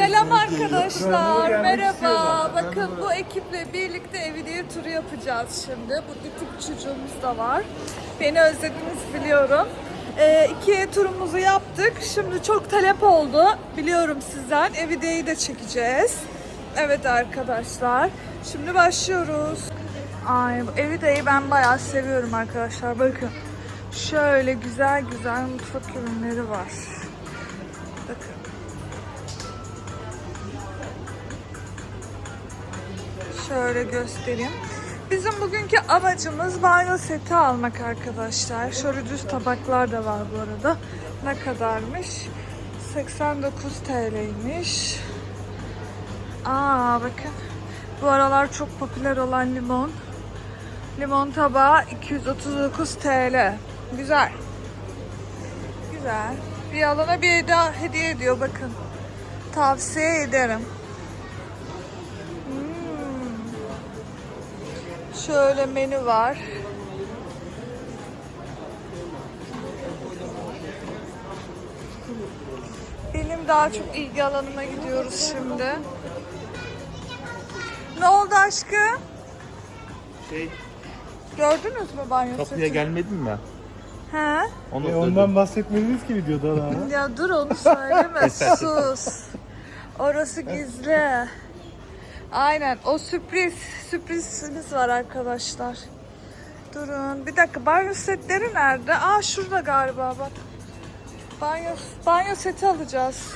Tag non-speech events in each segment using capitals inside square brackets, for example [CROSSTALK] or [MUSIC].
Selam arkadaşlar. Merhaba. Bakın bu ekiple birlikte Evidiye turu yapacağız şimdi. Bu küçük çocuğumuz da var. Beni özlediniz biliyorum. Ee, ikiye turumuzu yaptık. Şimdi çok talep oldu. Biliyorum sizden. Evidiye'yi de çekeceğiz. Evet arkadaşlar. Şimdi başlıyoruz. Ay bu Evide'yi ben bayağı seviyorum arkadaşlar. Bakın. Şöyle güzel güzel mutfak ürünleri var. Bakın. Şöyle göstereyim. Bizim bugünkü amacımız banyo seti almak arkadaşlar. Şöyle düz tabaklar da var bu arada. Ne kadarmış? 89 TL'ymiş. Aa bakın. Bu aralar çok popüler olan limon. Limon tabağı 239 TL. Güzel. Güzel. Bir alana bir daha hediye ediyor bakın. Tavsiye ederim. Şöyle menü var. Benim daha çok ilgi alanıma gidiyoruz şimdi. Ne oldu aşkım? Şey, Gördünüz mü banyo kapıya setini? gelmedin mi? He? Onu E ondan bahsetmediniz ki videoda daha. [LAUGHS] Ya dur onu söyleme [LAUGHS] sus. Orası gizli. Aynen o sürpriz. Sürprizimiz var arkadaşlar. Durun bir dakika banyo setleri nerede? Aa şurada galiba bak. Banyo, banyo seti alacağız.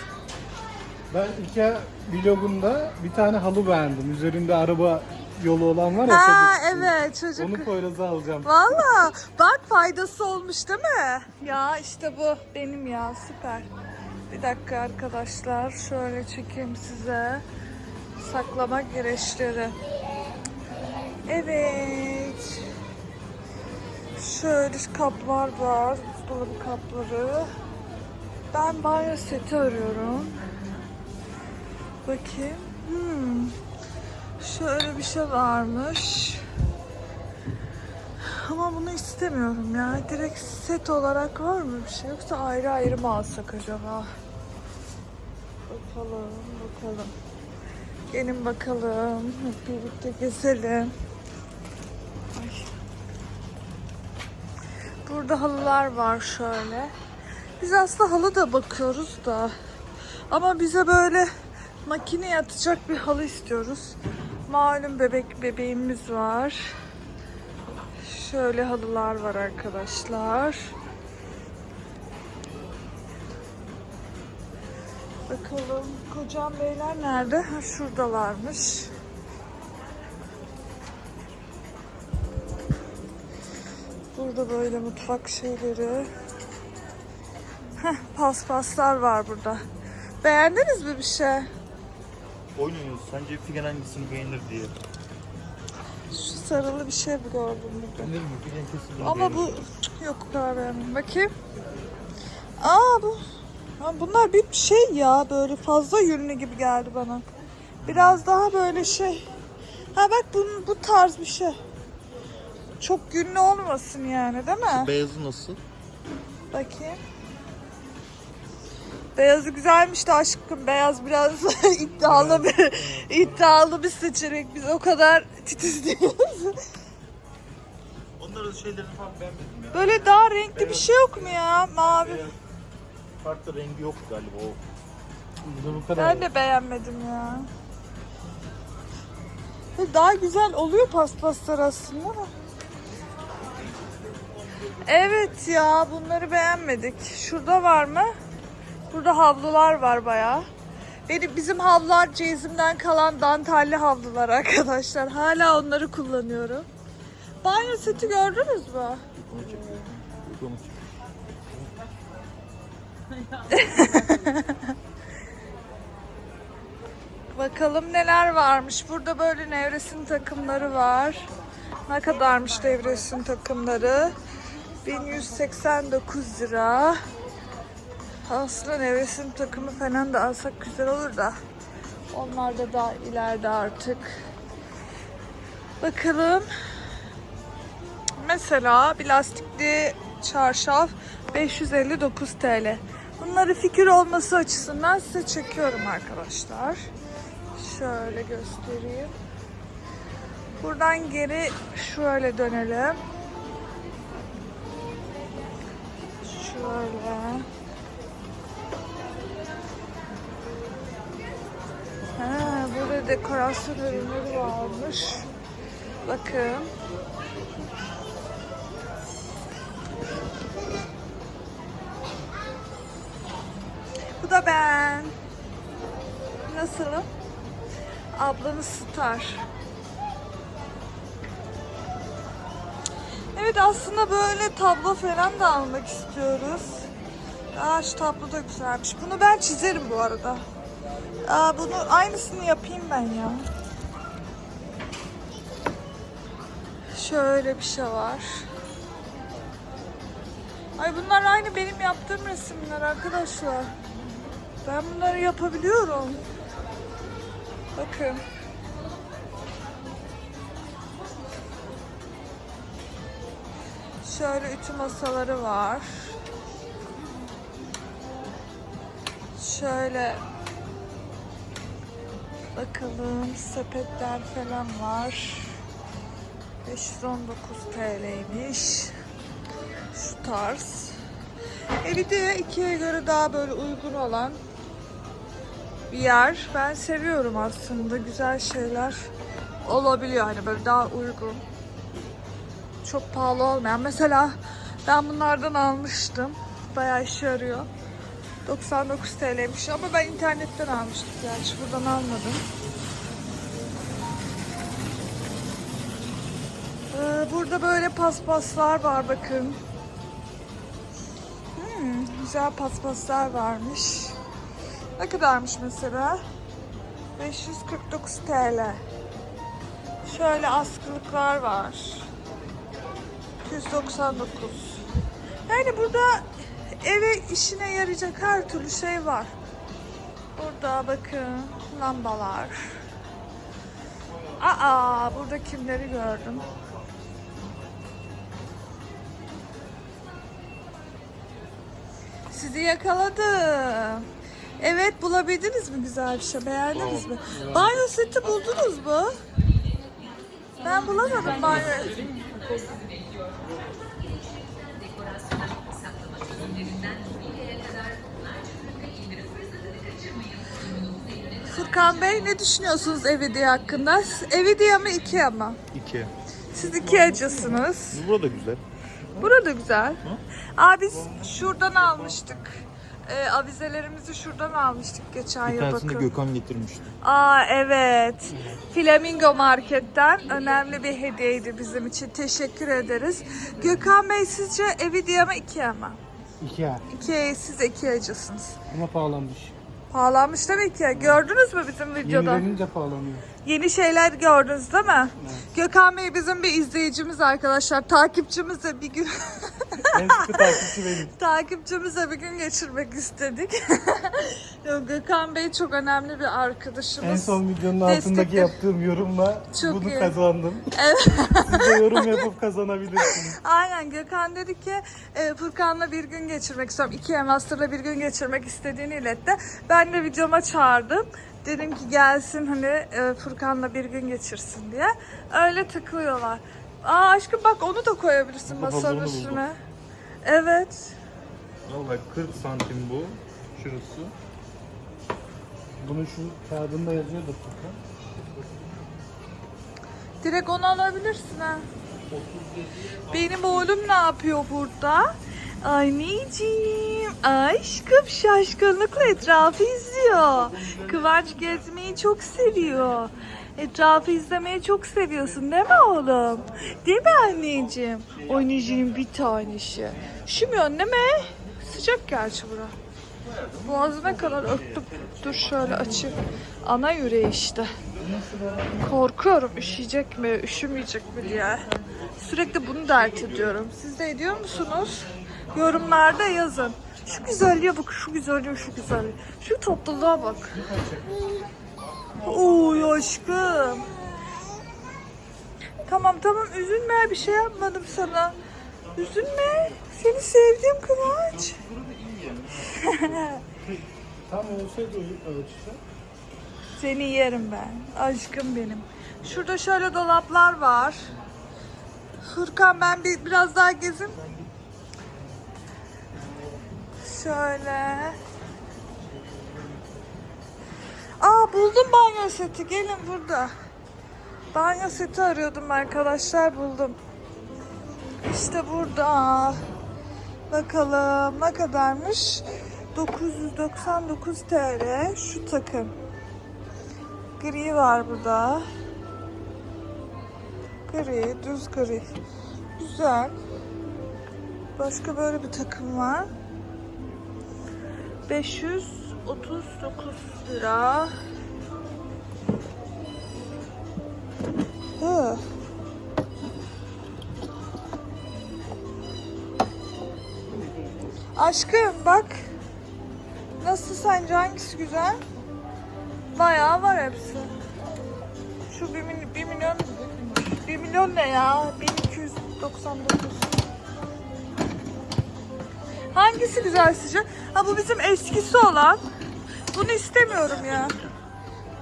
Ben Ikea vlogunda bir tane halı beğendim. Üzerinde araba yolu olan var ya. Ha çocuk. evet çocuk. Onu Poyraz'a alacağım. Valla bak faydası olmuş değil mi? Ya işte bu benim ya süper. Bir dakika arkadaşlar şöyle çekeyim size. Saklama gereçleri. Evet. Şöyle kaplar var. Buzdolabı kapları. Ben banyo seti arıyorum. Bakayım. Hmm. Şöyle bir şey varmış. Ama bunu istemiyorum ya. Direkt set olarak var mı bir şey? Yoksa ayrı ayrı mı alsak acaba? Bakalım, bakalım. Gelin bakalım. Hep birlikte gezelim. Ay. Burada halılar var şöyle. Biz aslında halı da bakıyoruz da. Ama bize böyle makineye atacak bir halı istiyoruz. Malum bebek bebeğimiz var. Şöyle halılar var arkadaşlar. Bakalım kocam beyler nerede? Ha şuradalarmış. Burada böyle mutfak şeyleri. Heh, paspaslar var burada. Beğendiniz mi bir şey? Oynuyoruz. Sence Figen hangisini beğenir diye. Şu sarılı bir şey gördüm burada. Beğenir mi? Figen kesin bunu Ama beğenir. bu yok karar vermem. Bakayım. Aa bu. Bunlar bir şey ya böyle fazla yünlü gibi geldi bana. Biraz daha böyle şey. Ha bak bu, bu tarz bir şey. Çok yünlü olmasın yani değil mi? Beyazı nasıl? Bakayım. Beyazı güzelmiş de aşkım. Beyaz biraz [LAUGHS] iddialı bir iddialı bir seçenek. Biz o kadar titiz değiliz. Onların şeylerini falan beğenmedim ya. Böyle daha renkli bir şey yok mu ya? Mavi. Farklı rengi yok galiba o. Burada bu kadar. Ben de beğenmedim ya. Daha güzel oluyor paspaslar aslında da. Evet ya bunları beğenmedik. Şurada var mı? Burada havlular var bayağı. Benim bizim havlular cezimden kalan dantelli havlular arkadaşlar. Hala onları kullanıyorum. Banyo seti gördünüz mü? Onu çekiyor. Onu çekiyor. [LAUGHS] Bakalım neler varmış. Burada böyle nevresim takımları var. Ne kadarmış nevresim takımları? 1189 lira. Aslında nevresim takımı falan da alsak güzel olur da. Onlar da daha ileride artık. Bakalım. Mesela bir lastikli çarşaf 559 TL. Bunları fikir olması açısından size çekiyorum arkadaşlar. Şöyle göstereyim. Buradan geri şöyle dönelim. Şöyle. Ha, burada dekorasyon ürünleri varmış. Bakın. Nasılım? Ablanız star. Evet aslında böyle tablo falan da almak istiyoruz. Aa şu tablo da güzelmiş. Bunu ben çizerim bu arada. Aa bunu aynısını yapayım ben ya. Şöyle bir şey var. Ay bunlar aynı benim yaptığım resimler arkadaşlar. Ben bunları yapabiliyorum. Bakın. Şöyle ütü masaları var. Şöyle bakalım sepetler falan var. 519 TL'ymiş. Şu tarz. E bir ikiye göre daha böyle uygun olan bir yer. Ben seviyorum aslında. Güzel şeyler olabiliyor hani böyle daha uygun. Çok pahalı olmayan. Mesela ben bunlardan almıştım. Bayağı işe yarıyor. 99 TL'ymiş ama ben internetten almıştım gerçi buradan almadım. Ee, burada böyle paspaslar var bakın. Hmm, güzel paspaslar varmış. Ne kadarmış mesela? 549 TL. Şöyle askılıklar var. 299. Yani burada eve işine yarayacak her türlü şey var. Burada bakın lambalar. Aa burada kimleri gördüm? Sizi yakaladım. Evet bulabildiniz mi güzel bir şey? Beğendiniz mi? Banyo seti buldunuz mu? Ben bulamadım banyo. Furkan Bey ne düşünüyorsunuz Evidiye hakkında? Evidiye mi Ikea mı? İki. Siz Ikea'cısınız. Burada güzel. Burada güzel. Aa biz şuradan almıştık. Ee, avizelerimizi şuradan almıştık geçen Bir yıl tanesini bakın. Gökhan getirmişti. Aa evet. Flamingo Market'ten önemli bir hediyeydi bizim için. Teşekkür ederiz. Gökhan Bey sizce Evidia mı Ikea mı? Ikea. Ikea siz Ikea'cısınız. Ama pahalanmış. Pahalanmış değil mi Ikea? Gördünüz mü bizim videoda? Yenilenince pahalanıyor. Yeni şeyler gördünüz değil mi? Gökhan Bey bizim bir izleyicimiz arkadaşlar. Takipçimiz de bir gün [LAUGHS] En sıkı takipçi benim. [LAUGHS] takipçimize bir gün geçirmek istedik. [LAUGHS] Gökhan Bey çok önemli bir arkadaşımız. En son videonun altındaki Destekle- yaptığım yorumla Çok bunu iyi. kazandım. [LAUGHS] Siz de yorum yapıp kazanabilirsiniz. Aynen Gökhan dedi ki e, Furkan'la bir gün geçirmek istiyorum. İki Master'la bir gün geçirmek istediğini iletti. Ben de videoma çağırdım. Dedim ki gelsin hani e, Furkan'la bir gün geçirsin diye. Öyle takılıyorlar. Aa aşkım bak onu da koyabilirsin masanın üstüne. Evet. Valla 40 santim bu. Şurası. Bunu şu kağıdında yazıyordu Furkan. Direkt onu alabilirsin ha. Benim oğlum ne yapıyor burada? Anneciğim, aşkım şaşkınlıkla etrafı izliyor. Kıvanç gezmeyi çok seviyor. Etrafı izlemeyi çok seviyorsun değil mi oğlum? Değil mi anneciğim? Anneciğim bir tanesi. Değil mi? Sıcak gerçi bura. Boğazına kadar öptüm. Dur şöyle açayım. Ana yüreği işte. Korkuyorum üşüyecek mi, üşümeyecek mi diye. Sürekli bunu dert ediyorum. Siz de ediyor musunuz? Yorumlarda yazın. Şu güzelliğe bak, şu güzelliğe, şu güzelliğe. Şu tatlılığa bak. Oy aşkım. Tamam tamam üzülme bir şey yapmadım sana. Üzülme. Seni sevdim Kıvanç. [LAUGHS] Tam olsaydı ölçüsü. Seni yerim ben. Aşkım benim. Şurada şöyle dolaplar var. Furkan ben bir biraz daha gezin. Şöyle. Aa buldum banyo seti. Gelin burada. Banyo seti arıyordum arkadaşlar buldum. İşte burada. Bakalım ne kadarmış? 999 TL şu takım. Gri var burada. Gri, düz gri. Güzel. Başka böyle bir takım var. 539 lira. Hı. Aşkım bak. Nasıl sence hangisi güzel? Bayağı var hepsi. Şu 1 milyon, 1 milyon, 1 milyon ne ya? 1299. Hangisi güzel sizce? Ha bu bizim eskisi olan. Bunu istemiyorum ya.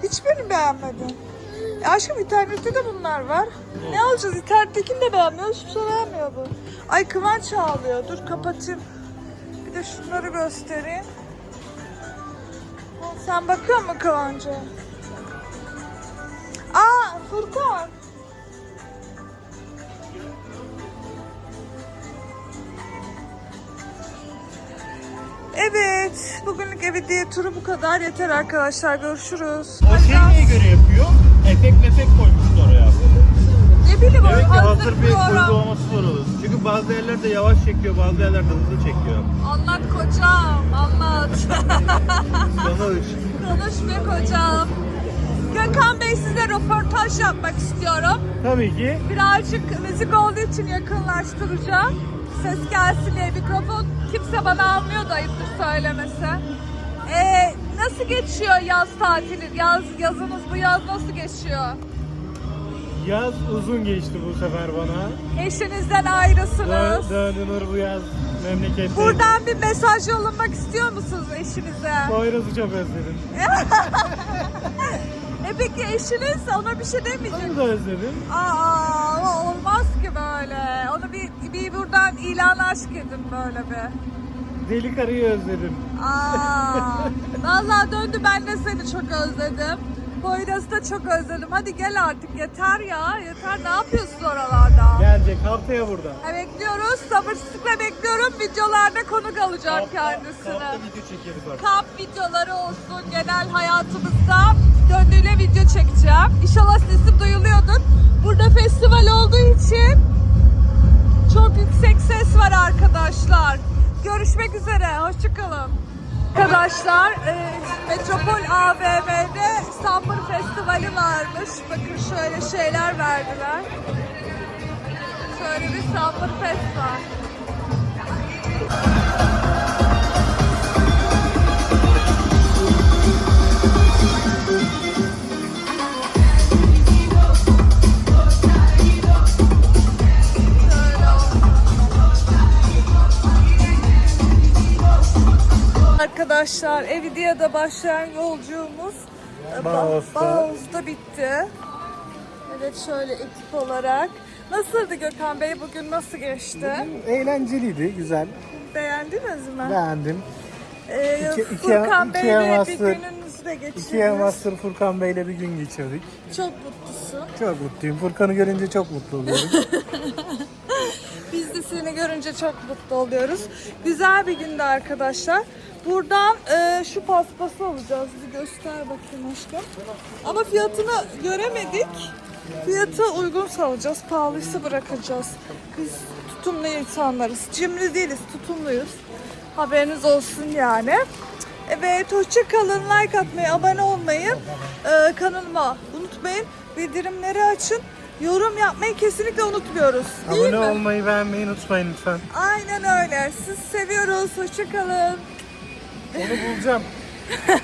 Hiçbirini beğenmedim. Ya aşkım internette de bunlar var. Ne alacağız? İnternettekini de beğenmiyoruz. Hiçbir şey beğenmiyor bu. Ay Kıvanç ağlıyor. Dur kapatayım. Bir de şunları göstereyim. Sen bakıyor musun Kıvanç'a? Aa Furkan. Evet, bugünlük evi diye turu bu kadar yeter arkadaşlar. Görüşürüz. O şey neye göre yapıyor? Efekt mefek koymuşlar oraya. Ne bileyim ki o hazır bir uygulaması var onun. Çünkü bazı yerlerde yavaş çekiyor, bazı yerlerde hızlı çekiyor. Anlat kocam, anlat. Konuş. Konuş be kocam. Gökhan Bey size röportaj yapmak istiyorum. Tabii ki. Birazcık müzik olduğu için yakınlaştıracağım. Ses gelsin diye mikrofon kimse bana almıyor da ayıptır söylemesi. Ee, nasıl geçiyor yaz tatili? Yaz yazınız bu yaz nasıl geçiyor? Yaz uzun geçti bu sefer bana. Eşinizden ayrısınız. döndünür bu yaz memlekette. Buradan bir mesaj yollamak istiyor musunuz eşinize? Poyraz'ı çok özledim. [LAUGHS] E peki eşiniz ona bir şey demeyecek Onu da özledim. Aa, olmaz ki böyle. Onu bir, bir buradan ilan aşk edin böyle bir. Deli karıyı özledim. Aa, [LAUGHS] vallahi döndü ben de seni çok özledim. Poyraz'ı da çok özledim. Hadi gel artık yeter ya. Yeter ne yapıyorsun oralarda? Gelecek haftaya burada. Ha, bekliyoruz. Sabırsızlıkla bekliyorum. Videolarda konuk alacağım kendisini. Kampta video çekeriz artık. kamp videoları olsun genel hayatımızda döndüğüyle video çekeceğim. İnşallah sesim duyuluyordur. Burada festival olduğu için çok yüksek ses var arkadaşlar. Görüşmek üzere. Hoşçakalın. Arkadaşlar e, Metropol AVM'de Summer Festivali varmış. Bakın şöyle şeyler verdiler. Şöyle bir Summer Fest var. Arkadaşlar Evidia'da başlayan yolculuğumuz e, Ba- Bağoz'da. Bağoz'da bitti. Evet şöyle ekip olarak. Nasıldı Gökhan Bey? Bugün nasıl geçti? Eğlenceliydi, güzel. Beğendiniz mi? Beğendim. Ee, İki- iki- Furkan iki Bey'le bir Master- gününüzü de İki geçirdiniz. Master Furkan Bey'le bir gün geçirdik. Çok mutlusun. Çok mutluyum. Furkan'ı görünce çok mutlu oluyorum. [LAUGHS] Seni görünce çok mutlu oluyoruz. Güzel bir gündü arkadaşlar. Buradan e, şu paspası alacağız. Bir göster bakayım aşkım. Ama fiyatını göremedik. Fiyatı uygun alacağız. Pahalıysa bırakacağız. Biz tutumlu insanlarız. Cimri değiliz, tutumluyuz. Haberiniz olsun yani. Evet, hoşça kalın. Like atmayı, abone olmayı, e, kanalıma unutmayın. Bildirimleri açın. Yorum yapmayı kesinlikle unutmuyoruz. Değil Abone mi? olmayı, beğenmeyi unutmayın lütfen. Aynen öyle. Siz seviyoruz. Hoşça kalın. Onu bulacağım. [LAUGHS]